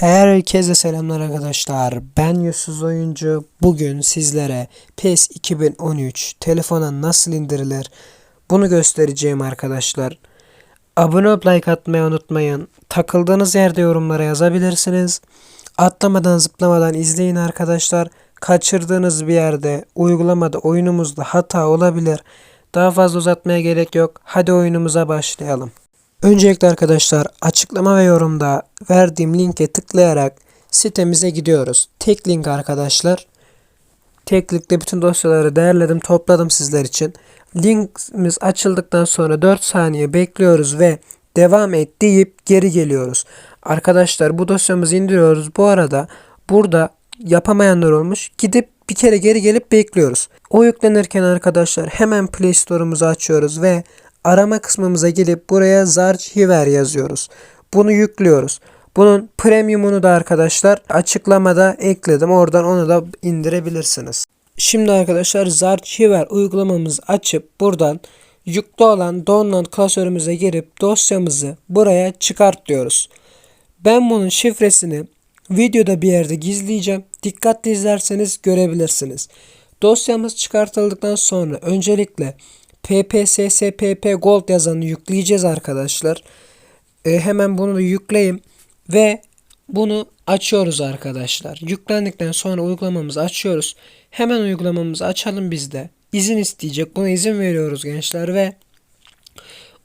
Herkese selamlar arkadaşlar. Ben Yusuf Oyuncu. Bugün sizlere PES 2013 telefona nasıl indirilir bunu göstereceğim arkadaşlar. Abone olup like atmayı unutmayın. Takıldığınız yerde yorumlara yazabilirsiniz. Atlamadan zıplamadan izleyin arkadaşlar. Kaçırdığınız bir yerde uygulamada oyunumuzda hata olabilir. Daha fazla uzatmaya gerek yok. Hadi oyunumuza başlayalım. Öncelikle arkadaşlar açıklama ve yorumda verdiğim linke tıklayarak sitemize gidiyoruz. Tek link arkadaşlar. Tek linkle bütün dosyaları değerledim, topladım sizler için. Linkimiz açıldıktan sonra 4 saniye bekliyoruz ve devam et deyip geri geliyoruz. Arkadaşlar bu dosyamızı indiriyoruz. Bu arada burada yapamayanlar olmuş. Gidip bir kere geri gelip bekliyoruz. O yüklenirken arkadaşlar hemen Play Store'umuzu açıyoruz ve arama kısmımıza gelip buraya Zarchiver yazıyoruz. Bunu yüklüyoruz. Bunun premiumunu da arkadaşlar açıklamada ekledim. Oradan onu da indirebilirsiniz. Şimdi arkadaşlar Zarchiver uygulamamızı açıp buradan yüklü olan download klasörümüze girip dosyamızı buraya çıkart diyoruz. Ben bunun şifresini videoda bir yerde gizleyeceğim. Dikkatli izlerseniz görebilirsiniz. Dosyamız çıkartıldıktan sonra öncelikle PPSSPP Gold yazanı yükleyeceğiz arkadaşlar. E, hemen bunu da yükleyeyim ve bunu açıyoruz arkadaşlar. Yüklendikten sonra uygulamamızı açıyoruz. Hemen uygulamamızı açalım biz de. İzin isteyecek. Buna izin veriyoruz gençler ve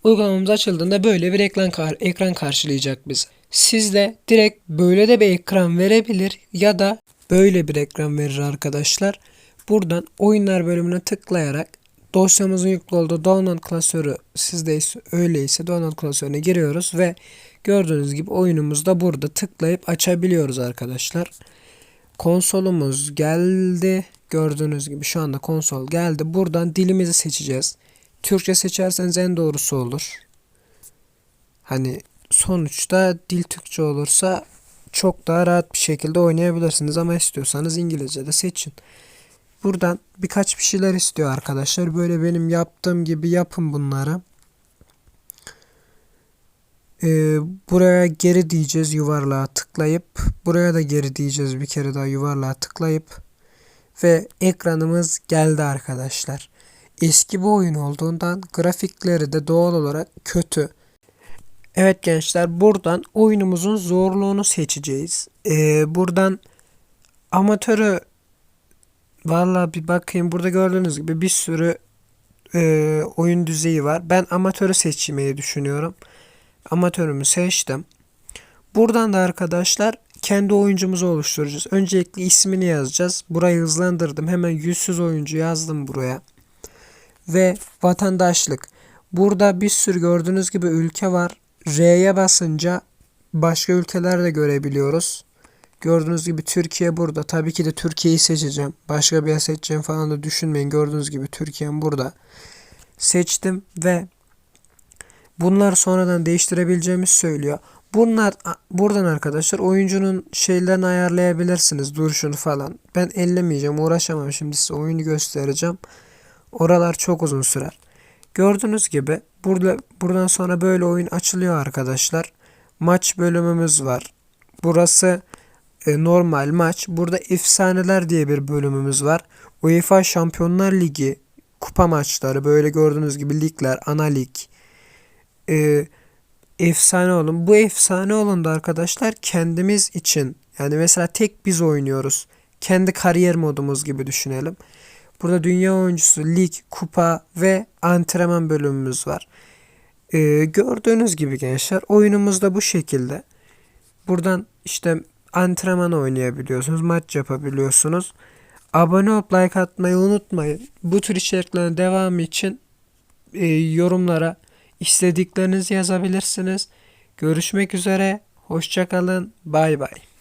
uygulamamız açıldığında böyle bir ekran, kar ekran karşılayacak bizi. Sizde direkt böyle de bir ekran verebilir ya da böyle bir ekran verir arkadaşlar. Buradan oyunlar bölümüne tıklayarak dosyamızın yüklü olduğu download klasörü sizde öyleyse download klasörüne giriyoruz ve gördüğünüz gibi oyunumuzu da burada tıklayıp açabiliyoruz arkadaşlar. Konsolumuz geldi. Gördüğünüz gibi şu anda konsol geldi. Buradan dilimizi seçeceğiz. Türkçe seçerseniz en doğrusu olur. Hani sonuçta dil Türkçe olursa çok daha rahat bir şekilde oynayabilirsiniz ama istiyorsanız İngilizce de seçin. Buradan birkaç bir şeyler istiyor arkadaşlar. Böyle benim yaptığım gibi yapın bunları. Ee, buraya geri diyeceğiz yuvarlığa tıklayıp buraya da geri diyeceğiz bir kere daha yuvarlığa tıklayıp ve ekranımız geldi arkadaşlar. Eski bir oyun olduğundan grafikleri de doğal olarak kötü. Evet gençler buradan oyunumuzun zorluğunu seçeceğiz. Ee, buradan amatörü Valla bir bakayım burada gördüğünüz gibi bir sürü e, oyun düzeyi var. Ben amatörü seçmeyi düşünüyorum. Amatörümü seçtim. Buradan da arkadaşlar kendi oyuncumuzu oluşturacağız. Öncelikle ismini yazacağız. Burayı hızlandırdım. Hemen yüzsüz oyuncu yazdım buraya. Ve vatandaşlık. Burada bir sürü gördüğünüz gibi ülke var. R'ye basınca başka ülkeler de görebiliyoruz. Gördüğünüz gibi Türkiye burada. Tabii ki de Türkiye'yi seçeceğim. Başka bir yer seçeceğim falan da düşünmeyin. Gördüğünüz gibi Türkiye'm burada. Seçtim ve bunlar sonradan değiştirebileceğimiz söylüyor. Bunlar buradan arkadaşlar oyuncunun şeylerini ayarlayabilirsiniz. Duruşunu falan. Ben ellemeyeceğim. Uğraşamam. Şimdi size oyunu göstereceğim. Oralar çok uzun sürer. Gördüğünüz gibi burada buradan sonra böyle oyun açılıyor arkadaşlar. Maç bölümümüz var. Burası e, normal maç. Burada efsaneler diye bir bölümümüz var. UEFA Şampiyonlar Ligi kupa maçları böyle gördüğünüz gibi ligler, ana lig. E, efsane olun. Bu efsane olun da arkadaşlar kendimiz için yani mesela tek biz oynuyoruz. Kendi kariyer modumuz gibi düşünelim. Burada dünya oyuncusu, lig, kupa ve antrenman bölümümüz var. Ee, gördüğünüz gibi gençler oyunumuz da bu şekilde. Buradan işte antrenman oynayabiliyorsunuz, maç yapabiliyorsunuz. Abone olup like atmayı unutmayın. Bu tür içeriklerin devamı için e, yorumlara istediklerinizi yazabilirsiniz. Görüşmek üzere. Hoşçakalın. Bay bay.